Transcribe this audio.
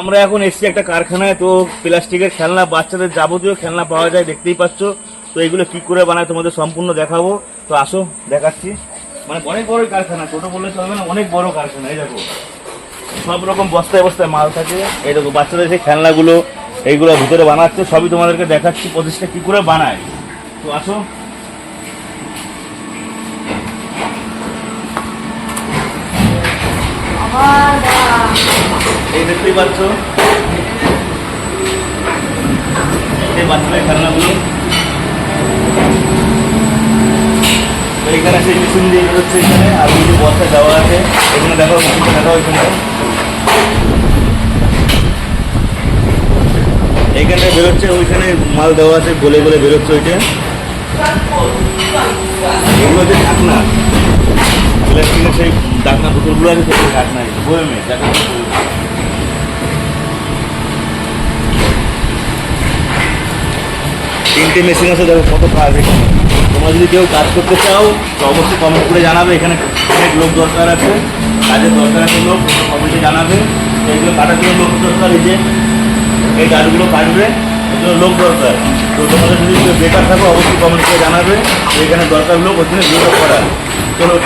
আমরা এখন এসেছি একটা কারখানায়, তো প্লাস্টিকের খেলনা, বাচ্চাদের যাবতীয় খেলনা পাওয়া যায়, দেখতেই পাচ্ছ। তো এগুলো কি করে বানায় তোমাদের সম্পূর্ণ দেখাবো। তো আসো, দেখাচ্ছি। মানে অনেক বড় কারখানা, ছোট বললে চলবে না, অনেক বড় কারখানা, এই দেখো। সব রকম বস্তায় বস্তায় মাল থাকে। এই দেখো, বাচ্চাদের সেই খেলনাগুলো এইগুলো ভিতরে বানাচ্ছে, সবই তোমাদেরকে দেখাচ্ছি, প্রতিষ্ঠা কি করে বানায়। তো আসো। এই দেখতেই পাচ্ছ। এই বাচ্চাদের খেলনাগুলো। এখানে সেই মেশিন দিয়ে এখানে, আর যে বস্তা দেওয়া আছে, এখানে দেখো দেখো এখানে। এইখানে বেরোচ্ছে, ওইখানে মাল দেওয়া আছে গলে গলে বেরোচ্ছে ওইটা। এগুলো হচ্ছে ঢাকনা প্লাস্টিকের সেই ঢাকনা বোতলগুলো আছে, সেই ঢাকনা বয়মে ঢাকনা তিনটে মেশিন আছে, দেখো কত কাজ এখানে। তোমরা যদি কেউ কাজ করতে চাও, তো অবশ্যই কমেন্ট করে জানাবে, এখানে অনেক লোক দরকার আছে, কাজের দরকার আছে লোক কমেন্টে জানাবে। তো এগুলো কাটার জন্য লোক দরকার, এই যে এই গাছগুলো কাটবে, এগুলো লোক দরকার। তো তোমাদের যদি বেকার থাকো, অবশ্যই কমেন্ট করে জানাবে এখানে দরকার লোক ওখানে করার চলো